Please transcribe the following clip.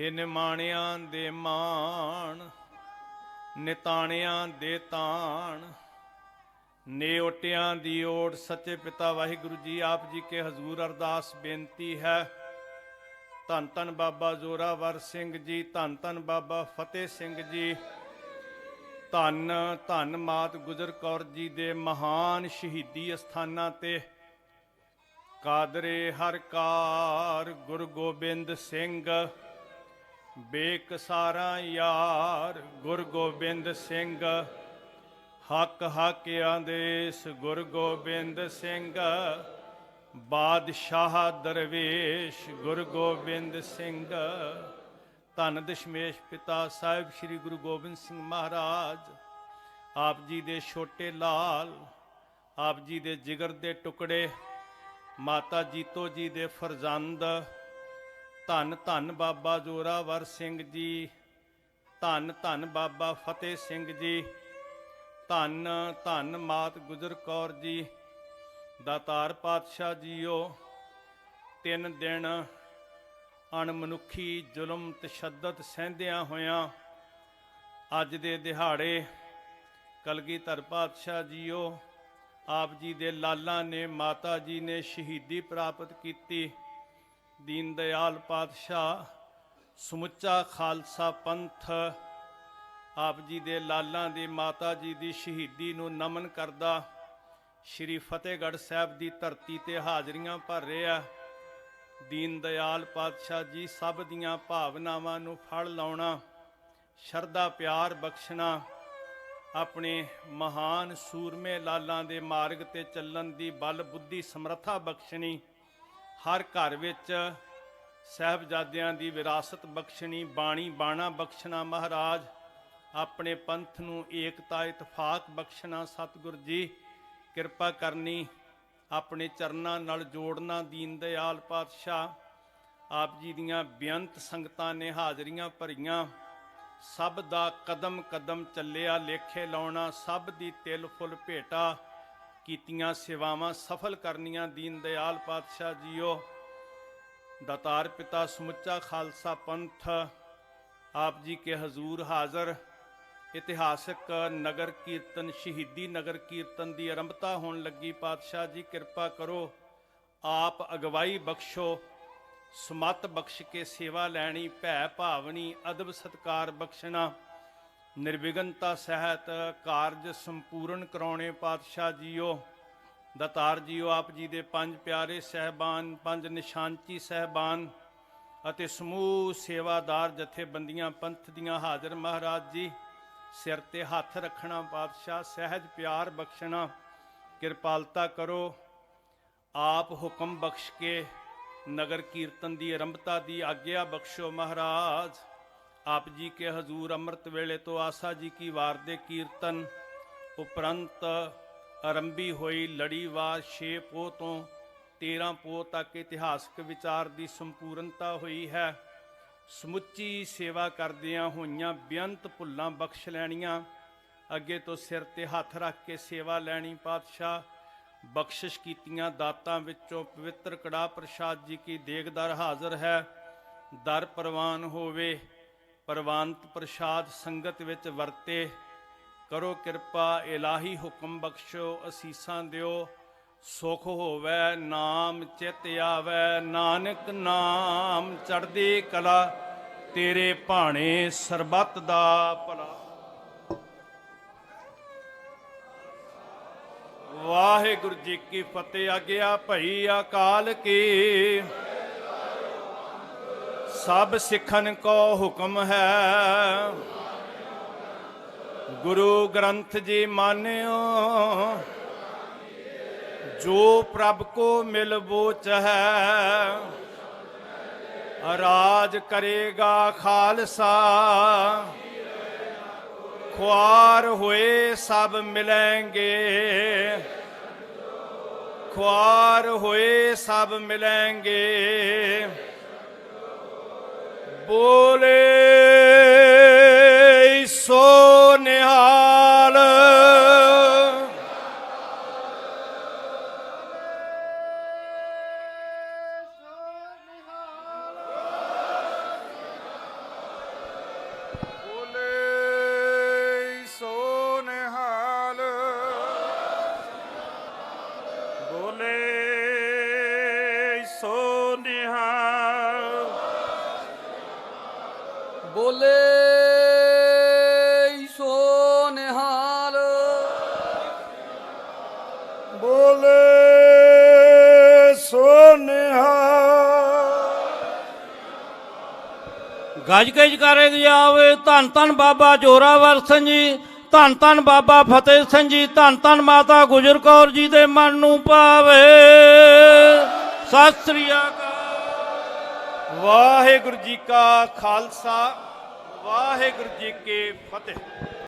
ਹੇ ਨਿਮਾਣਿਆਂ ਦੇ ਮਾਣ, ਨਿਤਾਣਿਆਂ ਦੇ ਤਾਣ। ਨੇ ਓਟਿਆਂ ਦੀ ਓਟ ਸੱਚੇ ਪਿਤਾ ਵਾਹਿਗੁਰੂ ਜੀ, ਆਪ ਜੀ ਕੇ ਹਜ਼ੂਰ ਅਰਦਾਸ ਬੇਨਤੀ ਹੈ। ਧੰਨ ਧੰਨ ਬਾਬਾ ਜ਼ੋਰਾਵਰ ਸਿੰਘ ਜੀ, ਧੰਨ ਧੰਨ ਬਾਬਾ ਫਤਿਹ ਸਿੰਘ ਜੀ। ਧੰਨ ਧੰਨ ਮਾਤ ਗੁਜਰ ਕੌਰ ਜੀ ਦੇ ਮਹਾਨ ਸ਼ਹੀਦੀ ਅਸਥਾਨਾਂ ਤੇ। ਕਾਦਰੇ ਹਰਕਾਰ ਗੁਰੂ ਗੋਬਿੰਦ ਸਿੰਘ ਬੇਕਸਾਰਾਂ ਯਾਰ ਗੁਰੂ ਗੋਬਿੰਦ ਸਿੰਘ। ਹੱਕ ਹੱਕ ਆਦੇਸ ਗੁਰੂ ਗੋਬਿੰਦ ਸਿੰਘ। ਬਾਦਸ਼ਾਹ ਦਰਵੇਸ਼ ਗੁਰੂ ਗੋਬਿੰਦ ਸਿੰਘ। ਧੰਨ ਦਸ਼ਮੇਸ਼ ਪਿਤਾ ਸਾਹਿਬ ਸ੍ਰੀ ਗੁਰੂ ਗੋਬਿੰਦ ਸਿੰਘ ਮਹਾਰਾਜ। ਆਪ ਜੀ ਦੇ ਛੋਟੇ ਲਾਲ, ਆਪ ਜੀ ਦੇ ਜਿਗਰ ਦੇ ਟੁਕੜੇ, ਮਾਤਾ ਜੀਤੋ ਜੀ ਦੇ ਫਰਜ਼ੰਦ। ਧੰਨ ਧੰਨ ਬਾਬਾ ਜੋਰਾਵਰ ਸਿੰਘ ਜੀ, ਧੰਨ ਧੰਨ ਬਾਬਾ ਫਤਿਹ ਸਿੰਘ ਜੀ, ਧੰਨ ਧੰਨ ਮਾਤ ਗੁਜਰ ਕੌਰ ਜੀ, ਦਾਤਾਰ ਪਾਤਸ਼ਾਹ ਜੀਓ, ਤਿੰਨ ਦਿਨ ਅਣਮਨੁੱਖੀ ਜ਼ੁਲਮ ਤਸ਼ੱਦਦ ਸਹਿੰਦਿਆਂ ਹੋਇਆਂ ਅੱਜ ਦੇ ਦਿਹਾੜੇ ਕਲਗੀਧਰ ਪਾਤਸ਼ਾਹ ਜੀਓ, ਆਪ ਜੀ ਦੇ ਲਾਲਾਂ ਨੇ, ਮਾਤਾ ਜੀ ਨੇ ਸ਼ਹੀਦੀ ਪ੍ਰਾਪਤ ਕੀਤੀ। ਦੀਨ ਦਿਆਲ ਪਾਤਸ਼ਾਹ, ਸਮੁੱਚਾ ਖਾਲਸਾ ਪੰਥ, ਆਪ ਜੀ ਦੇ ਲਾਲਾਂ ਦੀ, ਮਾਤਾ ਜੀ ਦੀ ਸ਼ਹੀਦੀ ਨੂੰ ਨਮਨ ਕਰਦਾ, ਸ਼੍ਰੀ ਫਤਿਹਗੜ੍ਹ ਸਾਹਿਬ ਦੀ ਧਰਤੀ ਤੇ ਹਾਜ਼ਰੀਆਂ ਭਰ ਰਿਹਾ। ਦੀਨ ਦਿਆਲ ਪਾਤਸ਼ਾਹ ਜੀ ਸਭ ਦੀਆਂ ਭਾਵਨਾਵਾਂ ਨੂੰ ਫੜ ਲਾਉਣਾ, ਸ਼ਰਧਾ ਪਿਆਰ ਬਖਸ਼ਣਾ, ਆਪਣੇ ਮਹਾਨ ਸੂਰਮੇ ਲਾਲਾਂ ਦੇ ਮਾਰਗ ਤੇ ਚੱਲਣ ਦੀ ਬਲ ਬੁੱਧੀ ਸਮਰੱਥਾ ਬਖਸ਼ਣੀ ਹਰ ਘਰ ਵਿੱਚ ਸਹਿਬਜ਼ਾਦਿਆਂ ਦੀ ਵਿਰਾਸਤ ਬਖਸ਼ਣੀ, ਬਾਣੀ, ਬਾਣਾ ਬਖਸ਼ਣਾ, ਮਹਾਰਾਜ ਆਪਣੇ ਪੰਥ ਨੂੰ ਏਕਤਾ, ਇਤਫਾਕ ਬਖਸ਼ਣਾ, ਸਤਿਗੁਰ ਜੀ, ਕਿਰਪਾ ਕਰਨੀ, ਆਪਣੇ ਚਰਨਾਂ ਨਾਲ ਜੋੜਨਾ, ਦੀਨ ਦਿਆਲ ਪਾਤਸ਼ਾਹ, ਆਪ ਜੀ ਦੀਆਂ ਬੇਅੰਤ ਸੰਗਤਾਂ ਨੇ ਹਾਜ਼ਰੀਆਂ ਭਰੀਆਂ। ਸਭ ਦਾ ਕਦਮ ਕਦਮ ਚੱਲਿਆ, ਲੇਖੇ ਲਾਉਣਾ, ਸਭ ਦੀ ਤਿਲ ਫੁੱਲ ਭੇਟਾ। ਕੀਤੀਆਂ ਸੇਵਾਵਾਂ ਸਫਲ ਕਰਨੀਆਂ ਦੀਨ ਦਿਆਲ ਪਾਤਸ਼ਾਹ ਜੀਓ। ਦਾਤਾਰ ਪਿਤਾ ਸਮੁੱਚਾ ਖਾਲਸਾ ਪੰਥ, ਆਪ ਜੀ ਕੇ ਹਜ਼ੂਰ ਹਾਜ਼ਰ। ਇਤਿਹਾਸਕ ਨਗਰ ਕੀਰਤਨ, ਸ਼ਹੀਦੀ ਨਗਰ ਕੀਰਤਨ ਦੀ ਆਰੰਭਤਾ ਹੋਣ ਲੱਗੀ। ਪਾਤਸ਼ਾਹ ਜੀ, ਕਿਰਪਾ ਕਰੋ, ਆਪ ਅਗਵਾਈ ਬਖਸ਼ੋ, ਸਮਤ ਬਖਸ਼ ਕੇ ਸੇਵਾ ਲੈਣੀ, ਭੈ ਭਾਵਨੀ, ਅਦਬ ਸਤਕਾਰ ਬਖਸ਼ਣਾ। ਨਿਰਵਿਘਨਤਾ ਸਹਿਤ ਕਾਰਜ ਸੰਪੂਰਨ ਕਰਾਉਣੇ ਪਾਤਸ਼ਾਹ ਜੀਓ। ਦਾਤਾਰ ਜੀਓ, ਆਪ ਜੀ ਦੇ ਪੰਜ ਪਿਆਰੇ ਸਹਿਬਾਨ, ਪੰਜ ਨਿਸ਼ਾਨਚੀ ਸਹਿਬਾਨ ਅਤੇ ਸਮੂਹ ਸੇਵਾਦਾਰ ਜਥੇਬੰਦੀਆਂ, ਪੰਥ ਦੀਆਂ ਹਾਜ਼ਰ ਮਹਾਰਾਜ ਜੀ, ਸਿਰ ਤੇ ਹੱਥ ਰੱਖਣਾ ਪਾਤਸ਼ਾਹ, ਸਹਿਜ ਪਿਆਰ ਬਖਸ਼ਣਾ, ਕਿਰਪਾਲਤਾ ਕਰੋ। ਆਪ ਹੁਕਮ ਬਖਸ਼ ਕੇ ਨਗਰ ਕੀਰਤਨ ਦੀ ਆਰੰਭਤਾ ਦੀ ਆਗਿਆ ਬਖਸ਼ੋ ਮਹਾਰਾਜ। ਆਪ ਜੀ ਕੇ ਹਜ਼ੂਰ ਅੰਮ੍ਰਿਤ ਵੇਲੇ ਤੋਂ ਆਸਾ ਜੀ ਕੀ ਵਾਰ ਦੇ ਕੀਰਤਨ ਉਪਰੰਤ ਆਰੰਭੀ ਹੋਈ ਲੜੀਵਾਰ 6 ਪੋਹ ਤੋਂ 13 ਪੋਹ ਤੱਕ ਇਤਿਹਾਸਕ ਵਿਚਾਰ ਦੀ ਸੰਪੂਰਨਤਾ ਹੋਈ ਹੈ। ਸਮੁੱਚੀ ਸੇਵਾ ਕਰਦਿਆਂ ਹੋਈਆਂ ਬੇਅੰਤ ਭੁੱਲਾਂ ਬਖਸ਼ ਲੈਣੀਆਂ। ਅੱਗੇ ਤੋਂ ਸਿਰ ਤੇ ਹੱਥ ਰੱਖ ਕੇ ਸੇਵਾ ਲੈਣੀ ਪਾਤਸ਼ਾਹ। ਬਖਸ਼ਿਸ਼ ਕੀਤੀਆਂ ਦਾਤਾਂ ਵਿੱਚੋਂ ਪਵਿੱਤਰ ਕੜਾ ਪ੍ਰਸ਼ਾਦ ਜੀ ਕੀ ਦੇਗਦਰ ਹਾਜ਼ਰ ਹੈ। ਦਰ ਪ੍ਰਵਾਨ ਹੋਵੇ। ਪ੍ਰਵਾਨਤ ਪ੍ਰਸ਼ਾਦ ਸੰਗਤ ਵਿੱਚ ਵਰਤੇ, ਕਰੋ ਕਿਰਪਾ, ਇਲਾਹੀ ਹੁਕਮ ਬਖਸ਼ੋ, ਅਸੀਸਾਂ ਦਿਓ, ਸੁਖ ਹੋਵੇ, ਨਾਮ ਚਿਤ ਆਵੇ, ਨਾਨਕ ਨਾਮ ਚੜ੍ਹਦੀ ਕਲਾ, ਤੇਰੇ ਭਾਣੇ ਸਰਬੱਤ ਦਾ ਭਲਾ। ਵਾਹਿਗੁਰੂ ਜੀ ਕੀ ਫਤਿਹ, ਆਗਿਆ ਭਈ ਅਕਾਲ ਕੀ। ਸਭ ਸਿੱਖਨ ਕੋ ਹੁਕਮ ਹੈ। ਗੁਰੂ ਗ੍ਰੰਥ ਜੀ ਮਾਨਿਓ, ਜੋ ਪ੍ਰਭ ਕੋ ਮਿਲ ਬੋਚ ਹੈ, ਰਾਜ ਕਰੇਗਾ ਖਾਲਸਾ। ਖੁਆਰ ਹੋਏ ਸਭ ਮਿਲेंगे ਖੁਆਰ ਹੋਏ ਸਭ ਮਿਲेंगे ਬੋਲੇ ਸੋ ਨਿਹਾਲ ਬੋਲੇ ਸੋ ਨਿਹਾਲ ਗੱਜ ਕੇ ਜਕਾਰੇ ਦੀ ਆਵੇ ਧੰਨ ਧੰਨ ਬਾਬਾ ਜੋਰਾਵਰ ਸਿੰਘ ਜੀ ਧੰਨ ਧੰਨ ਬਾਬਾ ਫਤਿਹ ਸਿੰਘ ਜੀ ਧੰਨ ਧੰਨ ਮਾਤਾ ਗੁਜਰ ਕੌਰ ਜੀ ਦੇ ਮਨ ਨੂੰ ਪਾਵੇ। ਸਤਿ ਸ੍ਰੀ ਅਕਾਲ। ਵਾਹਿਗੁਰੂ ਜੀ ਕਾ ਖਾਲਸਾ। ਵਾਹਿਗੁਰੂ ਜੀ ਕੀ ਫਤਿਹ।